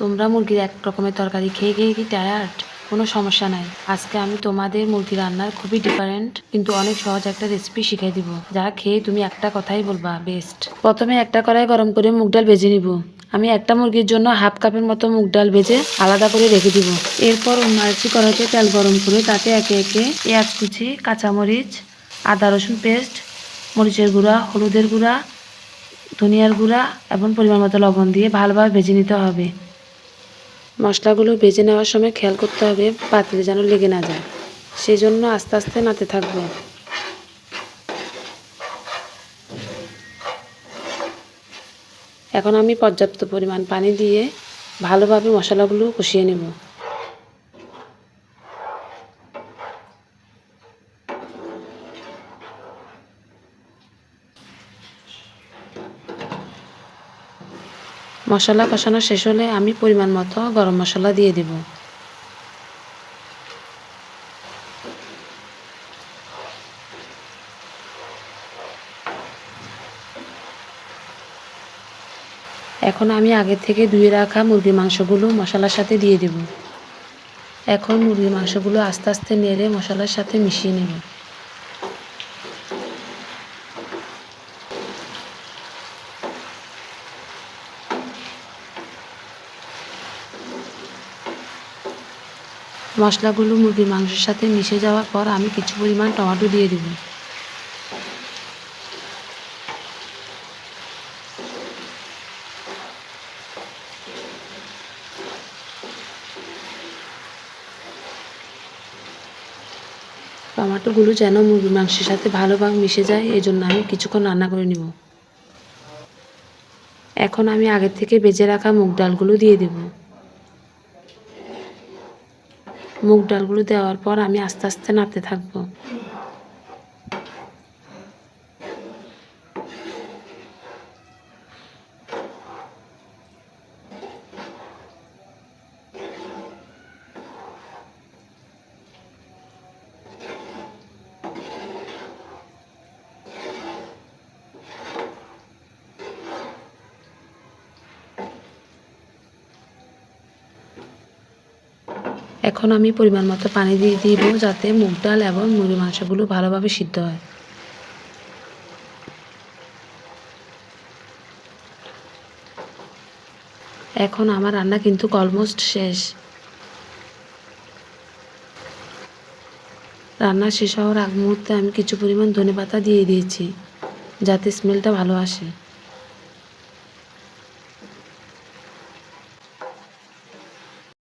তোমরা মুরগির এক রকমের তরকারি খেয়ে খেয়ে কি টায়ার্ড কোনো সমস্যা নাই। আজকে আমি তোমাদের মুরগি রান্নার খুবই ডিফারেন্ট কিন্তু অনেক সহজ একটা রেসিপি শিখিয়ে দিব। যা খেয়ে তুমি একটা কথাই বলবা বেস্ট প্রথমে একটা কড়াই গরম করে মুগ ডাল ভেজে নিব। আমি একটা মুরগির জন্য হাফ কাপের মতো মুগ ডাল ভেজে আলাদা করে রেখে দিব। এরপর অন্য কড়াইতে তেল গরম করে তাতে একে একে পেঁয়াজ কুচি, কাঁচামরিচ, আদা রসুন পেস্ট মরিচের গুঁড়া, হলুদের গুঁড়া, ধনিয়ার গুঁড়া এবং পরিমাণ মতো লবণ দিয়ে ভালোভাবে ভেজে নিতে হবে। মশলাগুলো ভেজে নেওয়ার সময় খেয়াল করতে হবে পাতিলে যেন লেগে না যায়। সেই জন্য আস্তে আস্তে নাতে থাকবে। এখন আমি পর্যাপ্ত পরিমাণ পানি দিয়ে ভালোভাবে মশলাগুলো কষিয়ে নেব। মশলা কষানো শেষ হলে আমি পরিমাণ মতো গরম মশলা দিয়ে দেব। এখন আমি আগে থেকে ধুয়ে রাখা মুরগির মাংসগুলো মশলার সাথে দিয়ে দেব। এখন মুরগির মাংসগুলো আস্তে আস্তে নেড়ে মশলার সাথে মিশিয়ে নেব। মশলাগুলো মুরগির মাংসের সাথে মিশে যাওয়ার পর আমি কিছু পরিমাণ টমেটো দিয়ে দেব। টমেটোগুলো যেন মুরগির মাংসের সাথে ভালোভাবে মিশে যায় এই জন্য আমি কিছুক্ষণ রান্না করে নেব। এখন আমি আগের থেকে বেজে রাখা মুগ ডালগুলো দিয়ে দেবো। মুগ ডালগুলো দেওয়ার পর আমি আস্তে আস্তে নাড়তে থাকব। এখন আমি পরিমাণ মতো পানি দিয়ে দিব যাতে মুগ ডাল এবং মুরগি মাংসগুলো ভালোভাবে সিদ্ধ হয়। এখন আমার রান্না কিন্তু অলমোস্ট শেষ। রান্না শেষ হওয়ার আগ মুহূর্তে আমি কিছু পরিমাণ ধনে পাতা দিয়ে দিয়েছি, যাতে স্মেলটা ভালো আসে।